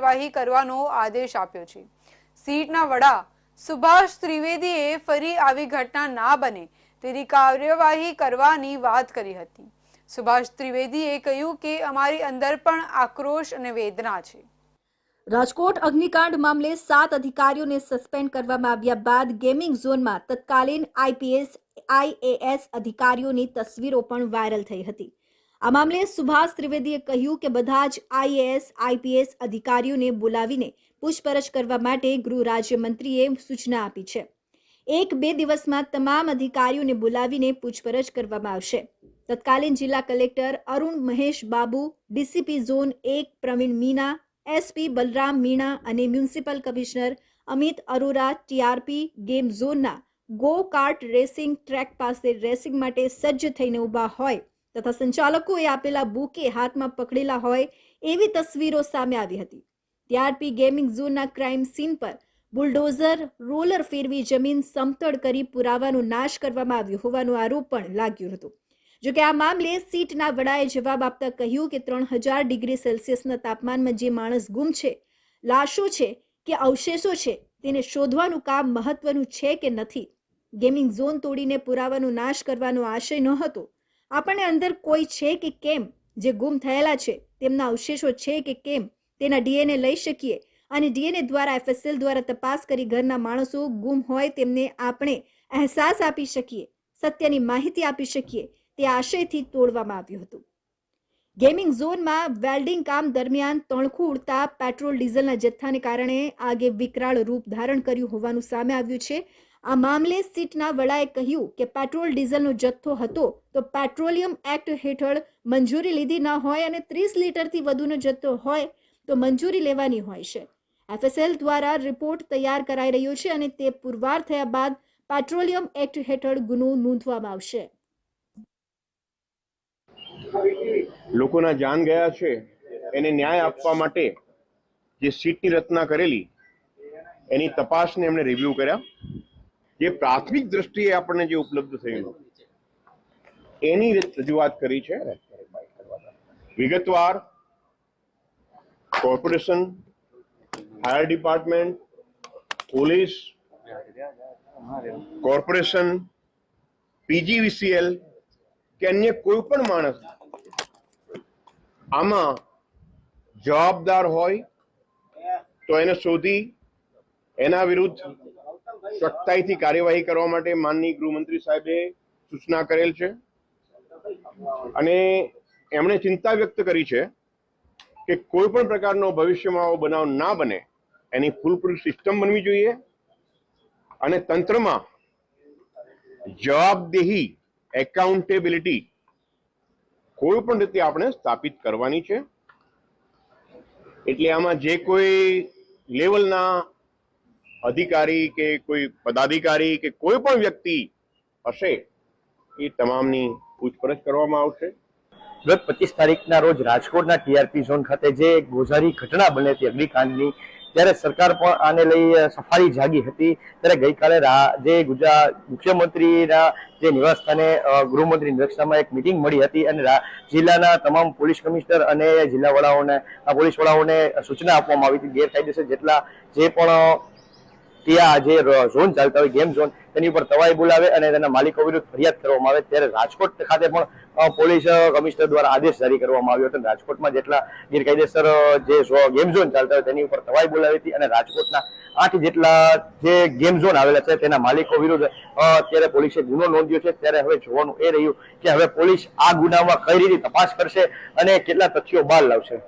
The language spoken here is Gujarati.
કાર્યવાહી કરવાનો આદેશ આપ્યો છે. સીટના વડા સુભાષ ત્રિવેદીએ ફરી આવી ઘટના ના બને તેની કાર્યવાહી કરવાની વાત કરી હતી. સુભાષ ત્રિવેદીએ કહ્યું કે અમારી અંદર પણ આક્રોશ અને વેદના છે. રાજકોટ અગ્નિકાંડ મામલે સાત અધિકારીઓને સસ્પેન્ડ કરવામાં આવ્યા બાદ ગેમિંગ ઝોનમાં તત્કાલીન આઈપીએસ, આઈએએસ અધિકારીઓની તસવીરો પણ વાયરલ થઈ હતી. આ મામલે સુભાષ ત્રિવેદીએ કહ્યું કે બધા જ આઈએએસ, આઈપીએસ અધિકારીઓને બોલાવીને પૂછપરછ કરવા માટે ગૃહ રાજ્યમંત્રીએ સૂચના આપી છે. એક બે દિવસમાં તમામ અધિકારીઓને બોલાવીને પૂછપરછ કરવામાં આવશે. તત્કાલીન જિલ્લા collector Arun Mahesh Babu, DCP zone એક પ્રવીણ મીના, એસપી બલરામ મીણા અને municipal commissioner Amit Arora, TRP game ઝોનના ગો કાર્ટ રેસિંગ ટ્રેક પાસે રેસિંગ માટે સજ્જ થઈને ઊભા હોય તથા સંચાલકોએ આપેલા બુકે હાથમાં પકડેલા હોય એવી તસવીરો સામે આવી હતી. ટીઆરપી ગેમિંગ ઝોનના ક્રાઇમ સીન પર બુલડોઝર, રોલર ફેરવી જમીન સમતળ કરી પુરાવાનો નાશ કરવામાં આવ્યો હોવાનો આરોપ પણ લાગ્યો હતો. જોકે આ મામલે સીટના વડાએ જવાબ આપતા કહ્યું કે ત્રણ હજાર ડિગ્રી સેલ્સિયસના તાપમાનમાં જે માણસ ગુમ છે, લાશો છે કે અવશેષો છે, તેને શોધવાનું કામ મહત્વનું છે કે નથી? ગેમિંગ ઝોન તોડીને પુરાવાનો નાશ કરવાનો આશય ન હતો આપણને અંદર કોઈ છે કે કેમ? જે ગુમ થયેલા છે, તેમના અવશેષો છે કે કેમ? તેના ડીએનએ લઈ શકીએ. અને ડીએનએ દ્વારા, એફએસએલ દ્વારા તપાસ કરી ઘરના માણસો ગુમ હોય તેમને આપણે અહેસાસ આપી શકીએ, સત્યની માહિતી આપી શકીએ, તે આશયથી તોડવામાં આવ્યું હતું. ગેમિંગ ઝોનમાં વેલ્ડિંગ કામ દરમિયાન તણખું ઉડતા પેટ્રોલ, ડીઝલના જથ્થાને કારણે આગે વિકરાળ રૂપ ધારણ કર્યું હોવાનું સામે આવ્યું છે. આ મામલે સીટના વડાએ કહ્યું કે પેટ્રોલ ડીઝલનો જથ્થો હતો તો પેટ્રોલિયમ એક્ટ હેઠળ મંજૂરી લીધી ન હોય અને ત્રીસ લીટરથી વધુનો જથ્થો હોય તો મંજૂરી લેવાની હોય છે. એફએસએલ દ્વારા રિપોર્ટ તૈયાર કરાઈ રહ્યો છે અને તે પુરવાર થયા બાદ પેટ્રોલિયમ એક્ટ હેઠળ ગુનો નોંધવામાં આવશે. લોકોના જાન ગયા છે. એને ન્યાય આપવા માટે જે સીટની રચના કરેલી, એની તપાસને એમણે રિવ્યુ કર્યા. જે પ્રાથમિક દ્રષ્ટિએ આપણને જે ઉપલબ્ધ થયેલું એની રજૂઆત કરી છે. વિગતવાર corporation, fire department, police, corporation, PGVCL કે અન્ય કોઈ પણ માણસ આમાં જવાબદાર હોય તો એને શોધી એના વિરુદ્ધ સખ્તાઈથી કાર્યવાહી કરવા માટે માનનીય ગૃહમંત્રી સાહેબે સૂચના કરેલ છે. અને એમણે ચિંતા વ્યક્ત કરી છે કે કોઈ પણ પ્રકારનો ભવિષ્યમાં આવો બનાવ ના બને, એની ફૂલપ્રૂફ સિસ્ટમ બનવી જોઈએ અને તંત્રમાં જવાબદેહી, એકાઉન્ટેબિલિટી કોઈ પણ રીતે આપણે સ્થાપિત કરવાની છે. એટલે આમાં જે કોઈ લેવલના અધિકારી કે કોઈ પદાધિકારી કે કોઈ પણ વ્યક્તિ હશે, એ તમામની પૂછપરછ કરવામાં આવશે. ગત પચીસ તારીખના રોજ રાજકોટના ટીઆરપી ઝોન ખાતે જે ગોઝારી ઘટના બને હતી અગ્નિકાંડની, ત્યારે સરકાર પણ આને લઈ સફારી જાગી હતી. ત્યારે ગઈકાલે જે ગુજરાત મુખ્યમંત્રીના જે નિવાસસ્થાને ગૃહમંત્રી નિરક્ષામાં એક મિટિંગ મળી હતી અને જિલ્લાના તમામ પોલીસ કમિશનર અને જિલ્લા વડાઓને પોલીસ વડાઓને સૂચના આપવામાં આવી હતી. ગેરકાયદેસર જેટલા જે પણ ત્યાં જે ઝોન ચાલતા હોય, ગેમ ઝોન. તેની ઉપર તવાઈ બોલાવે અને તેના માલિકો વિરુદ્ધ ફરિયાદ કરવામાં આવે. ત્યારે રાજકોટ ખાતે પણ પોલીસ કમિશનર દ્વારા આદેશ જારી કરવામાં આવ્યો હતો. રાજકોટમાં જેટલા ગેરકાયદેસર જે ગેમ ઝોન ચાલતા હોય તેની ઉપર તવાઈ બોલાવી હતી અને રાજકોટના આઠ જેટલા જે ગેમ ઝોન આવેલા છે તેના માલિકો વિરુદ્ધ અત્યારે પોલીસે ગુનો નોંધ્યો છે. ત્યારે હવે જોવાનું એ રહ્યું કે હવે પોલીસ આ ગુનામાં કઈ રીતે તપાસ કરશે અને કેટલા તથ્યો બહાર લાવશે.